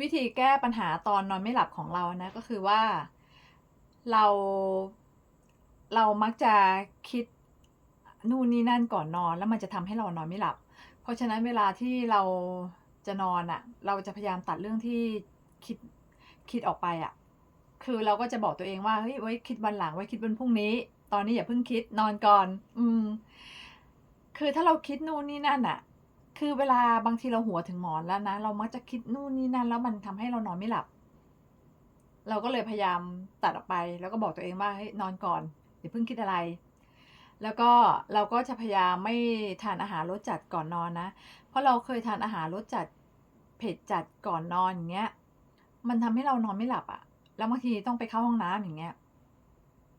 วิธีแก้ปัญหาตอนนอนไม่หลับของเรานะก็คือว่าเราเรามักจะคิดนู่นนี่นั่นก่อนนอน แล้วมันจะทำให้เรานอนไม่หลับ เพราะฉะนั้นเวลาที่เราจะนอนอะ่ะ เราจะพยายามตัดเรื่องที่คิดคิดออกไปอะ่ะ คือเราก็จะบอกตัวเองว่าเฮ้ยไว้คิดวันหลังไว้คิดวันพรุ่งนี้ ตอนนี้อย่าเพิ่งคิดนอนก่อน อืม คือถ้าเราคิดนู่นนี่นั่นอะ คือเวลาบางทีเราหัวถึงหมอนแล้วนะ เรามักจะคิดนู่นนี่นั่น แล้วมันทำให้เรานอนไม่หลับ เราก็เลยพยายามตัดออกไป แล้วก็บอกตัวเองว่าเฮ้ยนอนก่อนอย่าเพิ่งคิดอะไร แล้วก็เราก็จะพยายามไม่ทานอาหารรสจัดก่อนนอนนะ เพราะเราเคยทานอาหารรสจัดเผ็ดจัดก่อนนอนอย่างเงี้ย มันทำให้เรานอนไม่หลับอะ่ะ แล้วบางทีต้องไปเข้าห้องน้ำอย่างเงี้ย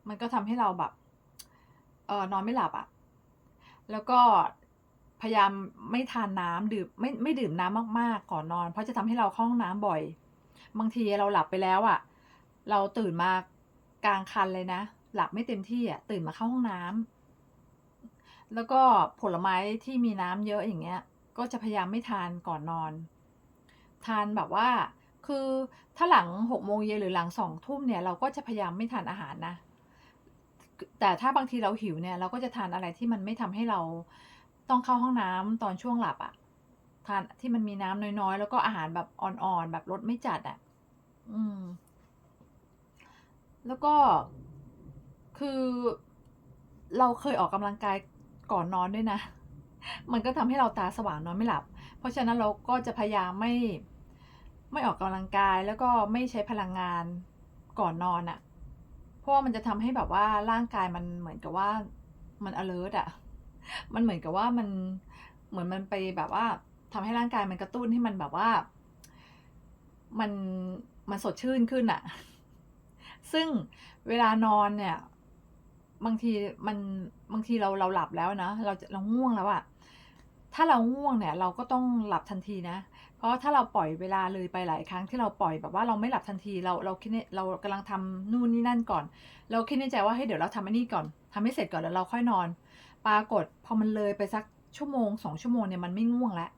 มันก็ทำให้เราแบบเออนอนไม่หลับอะ่ะ แล้วก็ พยายามไม่ทานน้ำดื่มไม่ไม่ดื่มน้ำมากๆก่อนนอน เพราะจะทำให้เราเข้าห้องน้ำบ่อย บางทีเราหลับไปแล้วอะ่ะ เราตื่นมากลางคันเลยนะ หลับไม่เต็มที่อะ่ะตื่นมาเข้าห้องน้ำแล้วก็ผลไม้ที่มีน้ำเยอะอย่างเงี้ย ก็จะพยายามไม่ทานก่อนนอน ทานแบบว่า คือถ้าหลังหกโมงเย็นหรือหลังสองทุ่มเนี่ยเราก็จะพยายามไม่ทานอาหารนะแต่ถ้าบางทีเราหิวเนี่ย เราก็จะทานอะไรที่มันไม่ทำให้เรา ต้องเข้าห้องน้ำตอนช่วงหลับอะ่ะ ทานที่มันมีน้ำน้อยๆ แล้วก็อาหารแบบอ่อนๆ แบบรสไม่จัดอะ่ะ อืม แล้วก็คือเราเคยออกกำลังกายก่อนนอนด้วยนะ มันก็ทำให้เราตาสว่างนอนไม่หลับ เพราะฉะนั้นเราก็จะพยายามไม่ ไม่ออกกำลังกายแล้วก็ไม่ใช้พลังงานก่อนนอนอะ่ะ เพราะว่ามันจะทำให้แบบว่าร่างกายมันเหมือนกับว่ามัน alert อะ่ะ มันเหมือนกับว่ามันเหมือนมันไปแบบว่าทำให้ร่างกายมันกระตุ้นให้มันแบบว่า มันมันสดชื่นขึ้นอะซึ่งเวลานอนเนี่ย บางทีมันบางทีเราเราหลับแล้วนะเราเราง่วงแล้วอะถ้าเราง่วงเนี่ยเราก็ต้องหลับทันทีนะ เพราะถ้าเราปล่อยเวลาเลยไปหลายครั้งที่เราปล่อยแบบว่าเราไม่หลับทันทีเราเราคิดในเรากำลังทำนู่นนี่นั่นก่อน เราคิดในใจว่าให้ยเดี๋ยวเราทำอันนี้ก่อนทำให้เสร็จก่อนแล้วเราค่อยนอน ปรากฏพอมันเลยไปสักชั่วโมงสองชั่วโมงเนี่ยมันไม่ง่วงแล้ว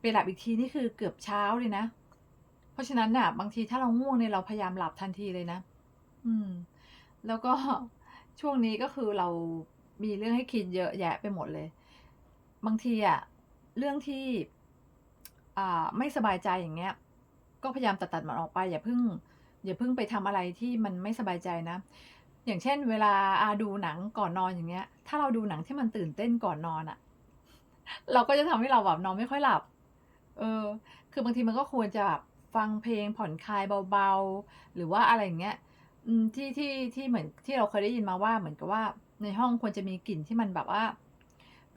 ไปหลับอีกทีนี่คือเกือบเช้าเลยนะ เพราะฉะนั้นน่ะ บางทีถ้าเราง่วงเนี่ยเราพยายามหลับทันทีเลยนะ อืม แล้วก็ช่วงนี้ก็คือเรามีเรื่องให้คิดเยอะแยะไปหมดเลย บางทีอะเรื่องที่ อ่า ไม่สบายใจอย่างเงี้ย ก็พยายามตัดตัดมันออกไป อย่าเพิ่ง อย่าเพิ่งไปทำอะไรที่มันไม่สบายใจนะ อย่างเช่น เวลาอาดูหนังก่อนนอนอย่างเงี้ย ถ้าเราดูหนังที่มันตื่นเต้นก่อนนอนอะเราก็จะทำให้เราแบบนอนไม่ค่อยหลับ เออ คือบางทีมันก็ควรจะแบบฟังเพลงผ่อนคลายเบาๆ หรือว่าอะไรอย่างเงี้ยที่ที่ที่เหมือนที่เราเคยได้ยินมาว่าเหมือนกับว่าในห้องควรจะมีกลิ่นที่มันแบบว่า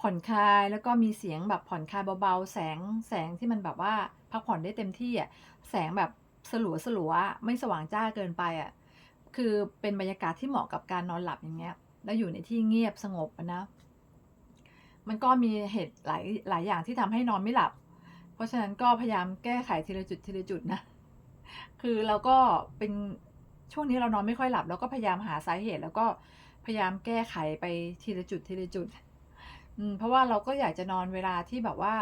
ผ่อนคลายแล้วก็มีเสียงแบบผ่อนคลายเบาๆ แสงแสงที่มันแบบว่าพักผ่อนได้เต็มที่อะแสงแบบสลัวสลัวๆไม่สว่างจ้าเกินไปอะ คือเป็นบรรยากาศที่เหมาะกับการนอนหลับอย่างเงี้ย แล้วอยู่ในที่เงียบสงบนะ มันก็มีเหตุหลายหลายอย่างที่ทำให้นอนไม่หลับ เพราะฉะนั้นก็พยายามแก้ไขทีละจุดทีละจุดนะ คือเราก็เป็นช่วงนี้เรานอนไม่ค่อยหลับ แล้วก็พยายามหาสาเหตุ แล้วก็พยายามแก้ไขไปทีละจุดทีละจุด อืมเพราะว่าเราก็อยากจะนอนเวลาที่แบบว่า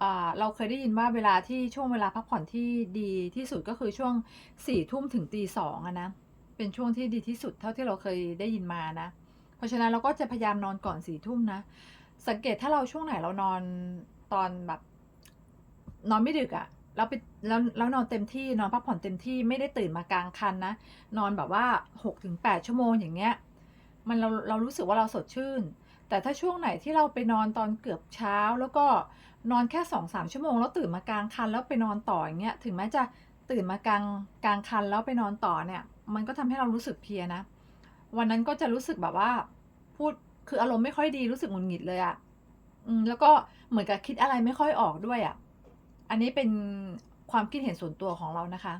อ่าเราเคยได้ยินว่าเวลาที่ช่วงเวลาพักผ่อนที่ดีที่สุดก็คือช่วงสี่ทุ่มถึงตีสองอะนะ เป็นช่วงที่ดีที่สุดเท่าที่เราเคยได้ยินมานะ เพราะฉะนั้นเราก็จะพยายามนอนก่อนสี่ทุ่มนะ สังเกตถ้าเราช่วงไหนเรานอนตอนแบบ นอนไม่ดึกอะแล้วไปแล้วแล้วนอนเต็มที่นอนพักผ่อนเต็มที่ไม่ได้ตื่นมากลางคันนะ นอนแบบว่าหกถึงแปดชั่วโมงอย่างเงี้ย มันเราเรารู้สึกว่าเราสดชื่น แต่ถ้าช่วงไหนที่เราไปนอนตอนเกือบเช้า แล้วก็นอนแค่สองสามชั่วโมง แล้วตื่นมากลางคันแล้วไปนอนต่ออย่างเงี้ยถึงแม้จะตื่นมากลางกลางคันแล้วไปนอนต่อเนี่ย มันก็ทำให้เรารู้สึกเพียนะ วันนั้นก็จะรู้สึกแบบว่า พูดคืออารมณ์ไม่ค่อยดีรู้สึกหงุดหงิดเลยอะอืมแล้วก็เหมือนกับคิดอะไรไม่ค่อยออกด้วยอะ อันนี้เป็นความคิดเห็นส่วนตัวของเรานะคะ